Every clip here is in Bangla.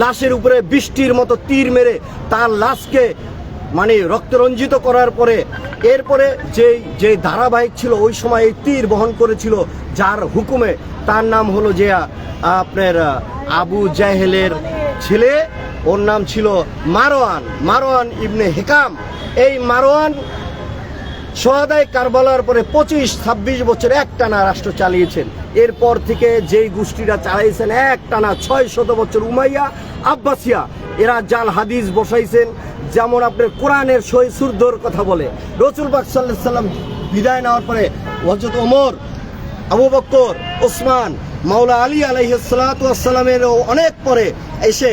লাশের উপরে বৃষ্টির মতো তীর মেরে তার লাশকে মানে রক্তরঞ্জিত করার পরে, এরপরে যেই যে ধারাবাহিক ছিল, ওই সময় এই তীর বহন করেছিল যার হুকুমে তার নাম হলো যে আপনার আবু জাহেলের ছেলে। ওর নাম ছিল মারোয়ান। মারোয়ান ইবনে হেকাম। এই মারোয়ান সোহাদায় কারবালার পরে পঁচিশ, ছাব্বিশ বছর এক টানা রাষ্ট্র চালিয়েছেন। এরপর থেকে যেই গোষ্ঠীরা চালাইছেন এক টানা ছয় শত বছর উমাইয়া, আব্বাসিয়া, এরা জাল হাদিস বসাইছেন, যেমন আপনার কোরআনের সই সুরদর কথা বলে। রসুল বাক সাল্লাম বিদায় নেওয়ার পরে হজরত ওমর, আবু বক্কর, ওসমান, মাওলা আলী আলাইসালামের অনেক পরে এসে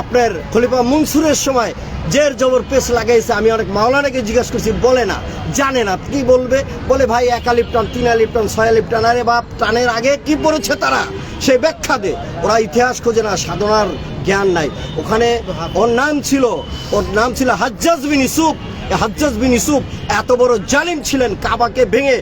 আপনার খলিফা মনসুরের সময় জের জবর পেশ লাগাইছে, আমি অনেক মাওলানাকে জিজ্ঞাসা করছি, বলে না, জানে না, কি বলবে? বলে, ভাই, এক টান তিন টান ছয় টান আরে বাপ, টানের আগে কি পড়েছে তারা? সে ব্যাখ্যা দে। ওরা ইতিহাস খোঁজে না, সাধনার জ্ঞান নাই। ওখানে ওর নাম ছিল, ওর নাম ছিল হাজ্জাজ বিন ইসুফ হাজ্জাজ বিন ইসুফ এত বড় জালিম ছিলেন, কাবাকে ভেঙে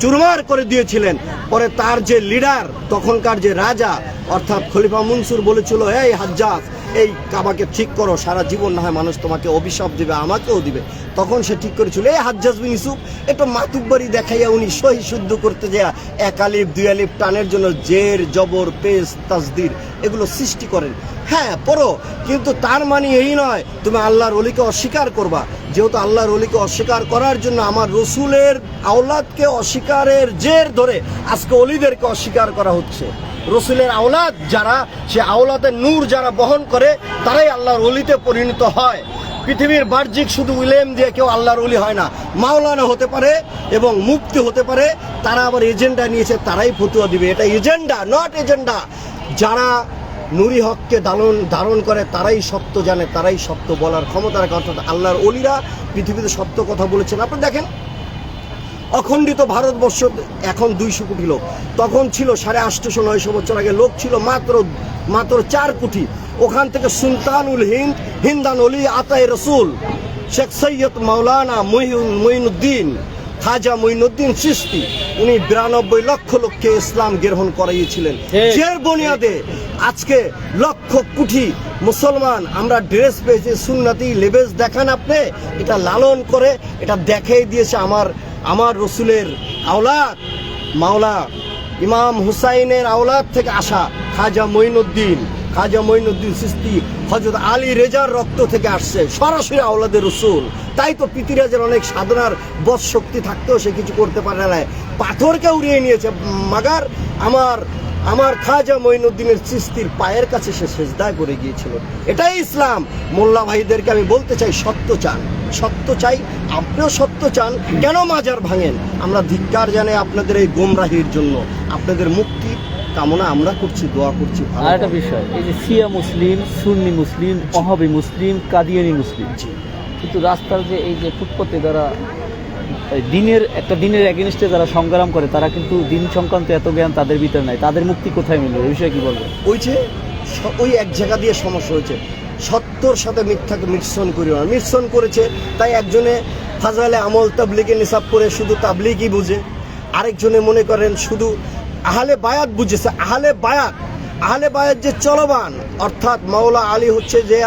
চুরমার করে দিয়েছিলেন। পরে তার যে লিডার, তখনকার যে রাজা, অর্থাৎ খলিফা মনসুর বলেছিল, এই হাজ্জাজ এই কাবাকে ঠিক করো, সারা জীবন না হয় মানুষ তোমাকে অভিশাপ দিবে, আমাকেও দিবে। তখন সে ঠিক করেছিল, এই হাজ্জাজ বিন ইসুফ একটু মাতুব্বারি দেখাইয়া উনি সহি শুদ্ধ করতে যায় এক আলিফ, দুই আলিফ টানের জন্য জের, জবর পেস তাসদির এগুলো সৃষ্টি করেন। হ্যাঁ পড়ো, কিন্তু তার মানে এই নয়, তুমি আল্লাহর অলিকে অস্বীকার করবা। যেহেতু আল্লাহর অলিকে অস্বীকার করার জন্য আমার রসুলের আওলাদকে অস্বীকারের জের ধরে আজকে অলিদেরকে অস্বীকার করা হচ্ছে। রসুলের আওলাদ যারা, সে আওলাদের নূর যারা বহন করে, তারাই আল্লাহর অলিতে পরিণত হয়। পৃথিবীর বাহ্যিক শুধু উলেম দিয়ে কেউ আল্লাহর অলি হয় না। মাওলানা হতে পারে এবং মুক্তি হতে পারে, তারা আবার এজেন্ডা নিয়েছে, তারাই ফতুয়া দিবে। এটা এজেন্ডা নট এজেন্ডা। যারা নুরি হককে ধারণ ধারণ করে, তারাই সত্য জানে, তারাই সত্য বলার ক্ষমতা রাখে। অর্থাৎ আল্লাহর অলিরা পৃথিবীতে সত্য কথা বলেছেন। আপনি দেখেন অখণ্ডিত ভারতবর্ষ এখন দুইশো কোটি লোক তখন ছিল সাড়ে আটশোশো নয়শো বছর আগে লোক ছিল মাত্র মাত্র চার কোটি ওখান থেকে সুলতানুল হিন্দ হিন্দান অলি আতাই রসুল শেখ সৈয়দ মাওলানা মহিউন মঈনুদ্দিন খাজা মঈনুদ্দিন চিস্তি উনি বিরানব্বই লক্ষ লোককে ইসলাম গ্রহণ করাইয়েছিলেন। যে বুনিয়াদে আজকে লক্ষ কোটি মুসলমান আমরা ড্রেস পেয়েছি সুন্নাতি লেবেস দেখান আপনি এটা লালন করে এটা দেখাই দিয়েছে আমার আমার রসুলের আওলাদ, মাওলা ইমাম হুসাইনের আওলাদ থেকে আসা খাজা মঈনুদ্দিন খাজা মঈনুদ্দিন সিস্তি হজরত আলী রেজার রক্ত থেকে আসছে, সরাসরি আওলাদের রসুল। তাই তো পৃথিরাজের অনেক সাধনার বৎ শক্তি থাকতেও সে কিছু করতে পারে না পাথরকে উড়িয়ে নিয়েছে, মাগার আমার আমার খাজা মঈনুদ্দিনের চিস্তির পায়ের কাছে সে সেজদায় করে গিয়েছিল। এটাই ইসলাম। মোল্লা ভাইদেরকে আমি বলতে চাই সত্য চান। সত্য চাই আপনিও সত্য চান। কেন মাজার ভাঙেন? আমরা ধিক্কার জানে আপনাদের এই গোমরাহির জন্য। আপনাদের মুক্তি কামনা আমরা করছি দোয়া করছি আর একটা বিষয় এই যে শিয়া মুসলিম সুন্নি মুসলিম অহাবি মুসলিম কাদিয়ানি মুসলিম। কিন্তু রাস্তার যে এই যে ফুটপথে যারা দিনের, একটা দিনের এগেনস্টে যারা সংগ্রাম করে, তারা কিন্তু দিন সংক্রান্ত এত জ্ঞান তাদের ভিতরে নাই। তাদের মুক্তি কোথায় মিলবে? এই বিষয়ে কি বলবে ওই যে ওই এক জায়গা দিয়ে সমস্যা হয়েছে। সত্যর সাথে মিথ্যাকে মিশ্রণ করিও না মিশ্রণ করেছে, তাই একজনে ফাজালে আমল তাবলিগে নিসাব করে শুধু তাবলিগই বুঝে। আরেকজনে মনে করেন শুধু আহলে বায়াত বুঝেছে। আহলে বায়াত আহলে বায়াত যে চলবান অর্থাৎ মাওলা আলী হচ্ছে যে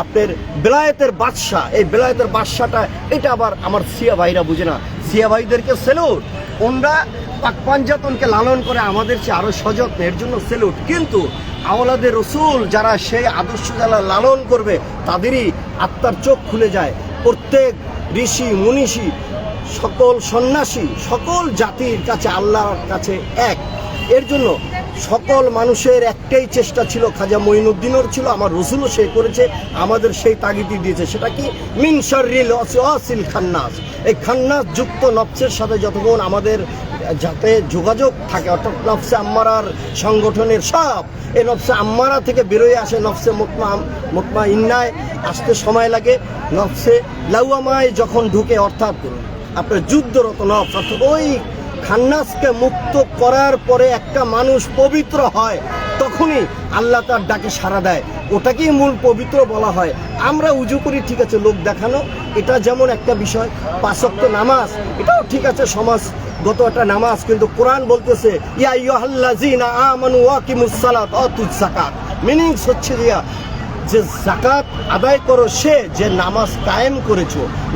আপনার বেলায়েতের বাদশাহ, এই বেলায়েতের বাদশাটা এটা আবার আমার সিয়া ভাইরা বুঝে না। সিয়া ভাইদেরকে সেলুট ওনরা পাক পাঞ্জাতনকে লালন করে আমাদের চেয়ে আরও সযত্ন, এর জন্য সেলুট কিন্তু আওলাদের রসুল যারা সেই আদর্শ যারা লালন করবে, তাদেরই আত্মার চোখ খুলে যায়। প্রত্যেক ঋষি, মনীষী, সকল সন্ন্যাসী, সকল জাতির কাছে আল্লাহর কাছে এক। এর জন্য সকল মানুষের একটাই চেষ্টা ছিল, খাজা মঈনুদ্দিনের ছিল, আমার রসুলও সে করেছে, আমাদের সেই তাগিদি দিয়েছে। সেটা কি? মিনসরিল অসিল খান্নাস। এই খান্নাস যুক্ত নফসের সাথে যতক্ষণ আমাদের যাতে যোগাযোগ থাকে, অর্থাৎ নফসে আম্মারার সংগঠনের সব এই নফসে আম্মারা থেকে বেরোয় আসে, নফসে মুতমা মুতমা ইন্নায় আসতে সময় লাগে, নফসে লাউয়ামায় যখন ঢুকে, অর্থাৎ আপনার যুদ্ধরত নফস, অর্থাৎ ওই খান্নাসকে মুক্ত করার পরে একটা মানুষ পবিত্র হয়, তখনই আল্লাহ তার ডাকে সাড়া দেয়। ওটাকেই মূল পবিত্র বলা হয়। আমরা উজু করি, ঠিক আছে, লোক দেখানো। এটা যেমন একটা বিষয় পাঁচক্ত নামাজ, এটাও ঠিক আছে, সমাজ গত একটা নামাজ, কিন্তু কোরআন বলতেছে, ইয়া ইয়ুহাল্লাযীনা আমানু ওয়াকিমুস সালাত ওয়া তুজ যাকাত। মিনিংস হচ্ছে গিয়া যে জাকাত আদায় করো সে যে নামাজ কায়েম করেছ।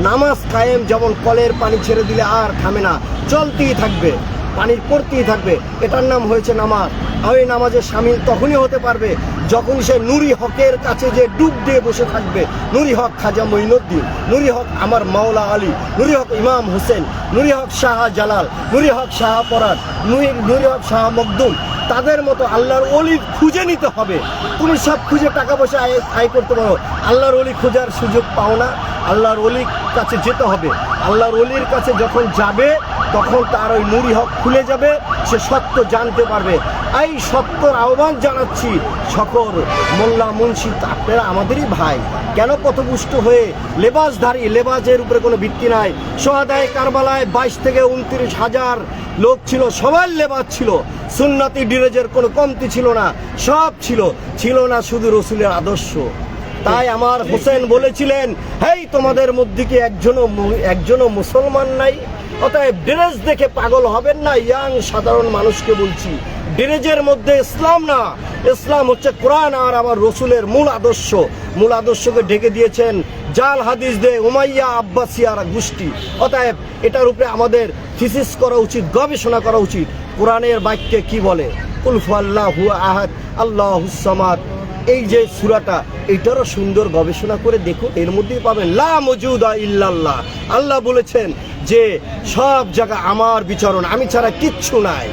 নামাজ কায়েম যেমন কলের পানি ছেড়ে দিলে আর থামে না, চলতেই থাকবে পানি পড়তেই থাকবে। এটার নাম হয়েছে নামাজ। আর ওই নামাজে সামিল তখনই হতে পারবে যখন সে নুরি হকের কাছে যে ডুব দিয়ে বসে থাকবে। নুরি হক খাজা মঈনুদ্দিন, নুরি হক আমার মাওলা আলী, নুরি হক ইমাম হোসেন, নুরি হক শাহ জালাল নুরি হক শাহ পরাদ নুরি নুরি হক শাহ মকদুম তাদের মতো আল্লাহর অলি খুঁজে নিতে হবে। তুমি সব খুঁজে টাকা পয়সা আয় করতে পারো। আল্লাহর অলি খোঁজার সুযোগ পাও না। আল্লাহর অলির কাছে যেতে হবে। আল্লাহর অলির কাছে যখন যাবে, তখন তার ওই নুরি হক খুলে যাবে। সে সত্য জানতে পারবে। এই সত্যর আহ্বান জানাচ্ছি সকল মোল্লা মুন্সি আপনারা আমাদেরই ভাই। কেন পথপুষ্ট হয়ে লেবাসধারী লেবাসের উপরে কোনো ভিত্তি নাই? সোহাদায় কারবালায় বাইশ থেকে উনত্রিশ হাজার লোক ছিল, সবার লেবাস ছিল। সুন্নাতি ডিরেজের কোনো কমতি ছিল না, সব ছিল। ছিল না শুধু রসুলের আদর্শ। তাই আমার হোসেন বলেছিলেন, হেই, তোমাদের মধ্যে কি একজনও একজনও মুসলমান নাই? অতএব ড্রেস দেখে পাগল হবেন না, ইয়াং সাধারণ মানুষকে বলছি। ড্রেজের মধ্যে ইসলাম না। ইসলাম হচ্ছে কোরআন আর আমার রসুলের মূল আদর্শ। মূল আদর্শকে ঢেকে দিয়েছেন জাল হাদিস দে উমাইয়া আব্বাসিয়ারা গোষ্ঠী। অতএব এটার উপরে আমাদের থিসিস করা উচিত, গবেষণা করা উচিত। কোরআনের বাক্যে কি বলে? কুলফু আল্লাহ আহাদ আল্লাহ হুসামাদ এই যে সুরাটা, এইটারও সুন্দর গবেষণা করে দেখুন, এর মধ্যেই পাবেন, লা মজুদা ইল্লাল্লাহ। আল্লাহ বলেছেন যে সব জায়গা আমার বিচরণ আমি ছাড়া কিচ্ছু নাই।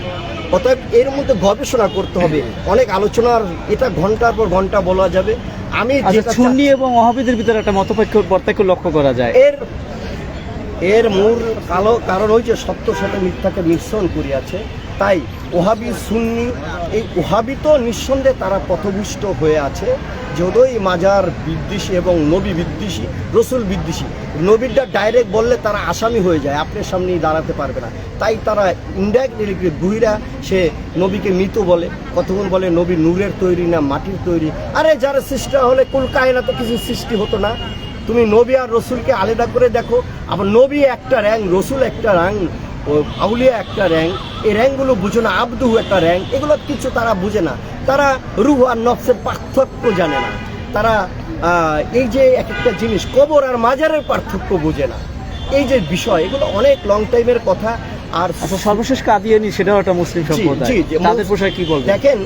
অতএব এর মধ্যে গবেষণা করতে হবে। অনেক আলোচনার এটা ঘণ্টার পর ঘণ্টা বলা যাবে। আমি চুন্নি সুন্নি এবং ওহাবিদের ভিতরে একটা মতপার্থক্য পার্থক্য লক্ষ্য করা যায়। এর এর মূল কালো কারণ ওই সত্য সাথে মিথ্যাকে মিশ্রণ করিয়াছে। তাই ওহাবি সুন্নি, এই ওহাবি তো নিঃসন্দেহে তারা পথভুষ্ট হয়ে আছে। যদই মাজার বিদ্বেষী এবং নবী বিদ্বেষী, রসুল বিদ্বেষী, নবীরটা ডাইরেক্ট বললে তারা আসামি হয়ে যায়, আপনার সামনেই দাঁড়াতে পারবে না। তাই তারা ইনডাইরেক্টলি বুড়িরা সে নবীকে মৃত বলে কতক্ষণ বলে নবী নূরের তৈরি না মাটির তৈরি। আরে যারা সৃষ্টি হলে কুল তো কিছু সৃষ্টি হতো না। তুমি নবী আর রসুলকে আলাদা করে দেখো, আবার নবী একটা র্যাং রসুল একটা ও আউলিয়া একটা র্যাঙ্ক। এই র্যাঙ্কগুলো বুঝো না আব্দু একটা র্যাঙ্ক। এগুলো কিছু তারা বুঝে না। তারা রুহ আর নফসের পার্থক্য জানে না। তারা এই যে এক একটা জিনিস কবর আর মাজারের পার্থক্য বোঝে না। এই যে বিষয় এগুলো অনেক লং টাইমের কথা। আর আচ্ছা সর্বশেষ কাদিয়ানি সেটাও একটা মুসলিম সম্প্রদায়। তাদের পোশাক কি বলবেন দেখেন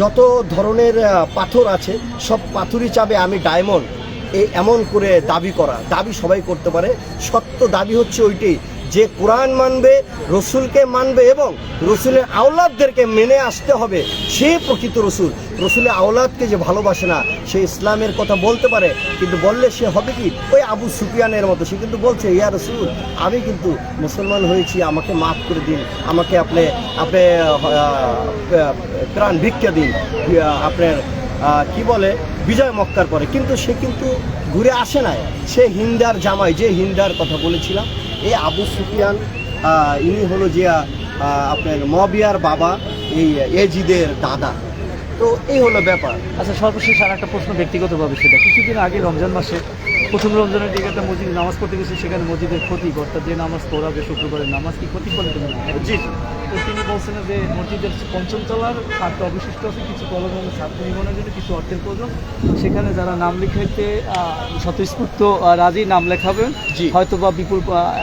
যত ধরনের পাথর আছে সব পাথরই চাবে আমি ডায়মন্ড এই এমন করে দাবি করা। দাবি সবাই করতে পারে। সত্য দাবি হচ্ছে ওইটাই যে কোরআন মানবে, রসুলকে মানবে এবং রসুলের আওলাদদেরকে মেনে আসতে হবে, সে প্রকৃত রসুল। রসুলের আওলাদকে যে ভালোবাসে না, সে ইসলামের কথা বলতে পারে, কিন্তু বললে সে হবে কি? ওই আবু সুফিয়ানের মতো। সে কিন্তু বলছে, ইয়া রসুল, আমি কিন্তু মুসলমান হয়েছি, আমাকে মাফ করে দিন, আমাকে আপনি আপনি প্রাণ ভিক্ষা দিন, আপনার কি বলে, বিজয় মক্কার পরে। কিন্তু সে কিন্তু ঘুরে আসে নাই। সে হিন্দার জামাই, যে হিন্দার কথা বলেছিলাম এই আবু সুফিয়ান ইনি হলো যে আপনার মবিয়ার বাবা, এই এজিদের দাদা। তো এই হলো ব্যাপার। আচ্ছা সর্বশেষ আর একটা প্রশ্ন ব্যক্তিগতভাবে সেটা। কিছুদিন আগে রমজান মাসে প্রথম রমজানের একটা মসজিদে নামাজ পড়তে গেছে সেখানে মসজিদের ক্ষতি অর্থাৎ যে নামাজ পড়াবে শুক্রবারের নামাজ কি ক্ষতি করে তুমি? জি তো তিনি বলছেন যে মসজিদের পঞ্চম তলার ছাত্র অবশিষ্ট আছে কিছু কলম এবং ছাত্র নির্মাণের জন্য কিছু অর্থের প্রয়োজন। সেখানে যারা নাম লিখাইতে স্বতঃস্ফূর্ত রাজি নাম লেখাবেন। হয়তো বা বিপুল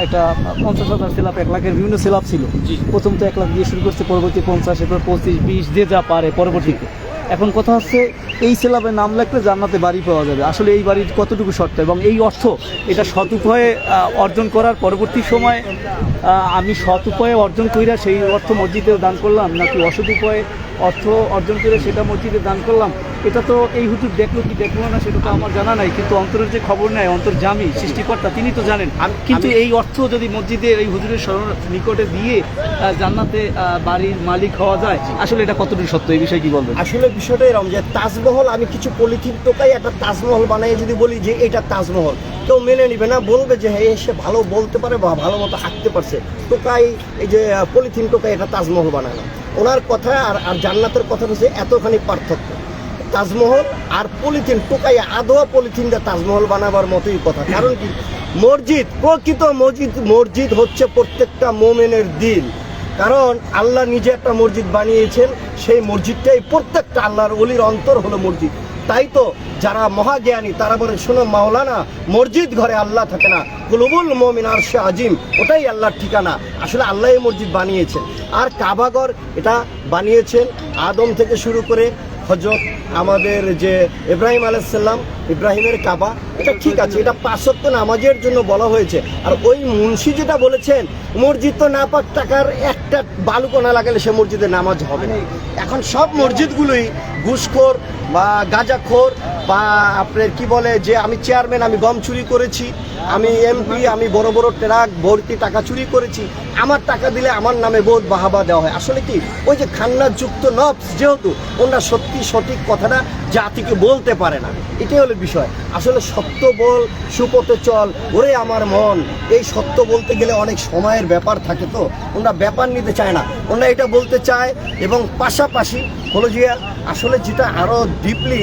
একটা পঞ্চাশ হাজার সেলাপ এক লাখের বিভিন্ন সেলাপ ছিল। প্রথম তো এক লাখ দিয়ে শুরু করছে পরবর্তী পঞ্চাশ এরপর পঁচিশ বিশ যে যা পারে পরবর্তীতে। এখন কথা হচ্ছে, এই সেলাবে নাম লিখলে জান্নাতে বাড়ি পাওয়া যাবে। আসলে এই বাড়ির কতটুকু শর্ত এবং এই অর্থ, এটা সৎ উপায়ে অর্জন করার পরবর্তী সময়ে আমি সৎ উপায়ে অর্জন করিয়া সেই অর্থ মসজিদেও দান করলাম, নাকি অসৎ উপায়ে অর্থ অর্জন করে সেটা মসজিদে দান করলাম। এটা তো এই হুজুর দেখল কি দেখল না সেটা তো আমার জানা নাই কিন্তু অন্তরের যে খবর নেয় অন্তর জামি সৃষ্টিকর্তা তিনি তো জানেন। কিন্তু এই অর্থ যদি মসজিদে এই হুজুরের স্মরণ নিকটে দিয়ে জান্নাতে বাড়ির মালিক হওয়া যায় আসলে এটা কতটুকু সত্য? এই বিষয়ে কি বলবেন? আসলে বিষয়টা এরকম যে তাজমহল আমি কিছু পলিথিন টোকাই একটা তাজমহল বানাই যদি বলি যে এটা তাজমহল। কেউ মেনে নিবে না বলবে যে হ্যাঁ সে ভালো বলতে পারে বা ভালো মতো হাঁটতে পারছে। টোকাই এই যে পলিথিন টোকাই এটা তাজমহল বানায় না। ওনার কথা আর আর জান্নাতের কথা হচ্ছে এতখানি পার্থক্য। তাজমহল আর পলিথিন টোকাই আধোয়া পলিথিন দিয়ে তাজমহল বানাবার মতোই কথা। কারণ কি? মসজিদ, প্রকৃত মসজিদ মসজিদ হচ্ছে প্রত্যেকটা মোমেনের দিল কারণ আল্লাহ নিজে একটা মসজিদ বানিয়েছেন, সেই মসজিদটাই প্রত্যেকটা আল্লাহর অলির অন্তর হলো মসজিদ। তাই তো যারা মহাজ্ঞানী, তারা বলে, শোনো মাওলানা, মসজিদ ঘরে আল্লাহ থাকে না। কুলুবুল মমিন আর সে আজিম, ওটাই আল্লাহর ঠিকানা। আসলে আল্লাহ মসজিদ বানিয়েছেন। আর কাবাগর এটা বানিয়েছেন আদম থেকে শুরু করে হজরত আমাদের যে ইব্রাহিম আলাইসাল্লাম ইব্রাহিমের কাবা, এটা ঠিক আছে, এটা পাঁচত্ব নামাজের জন্য বলা হয়েছে। আর ওই মুন্সি যেটা বলেছেন, মসজিদ তো না পাক টাকার একটা বালুকো না লাগালে সে মসজিদে নামাজ হবে এখন সব মসজিদগুলোই ঘুষখোর বা গাঁজাখোর বা আপনার কি বলে যে আমি চেয়ারম্যান আমি গম চুরি করেছি আমি এমপি আমি বড় বড় ট্রাক ভর্তি টাকা চুরি করেছি। আমার টাকা দিলে আমার নামে বোধ বাহাবা দেওয়া হয়। আসলে কি? ওই যে খান্না যুক্ত নবস যেহেতু, ওনারা সত্যি সঠিক কথাটা জাতিকে বলতে পারে না। এটাই হলো বিষয়। আসলে সত্য বল, সুপথে চল, ওরে আমার মন। এই সত্য বলতে গেলে অনেক সময়ের ব্যাপার থাকে তো। ওনারা ব্যাপার নিতে চায় না। ওনারা এটা বলতে চায় এবং পাশাপাশি হলো যে আসলে যেটা আরও ডিপলি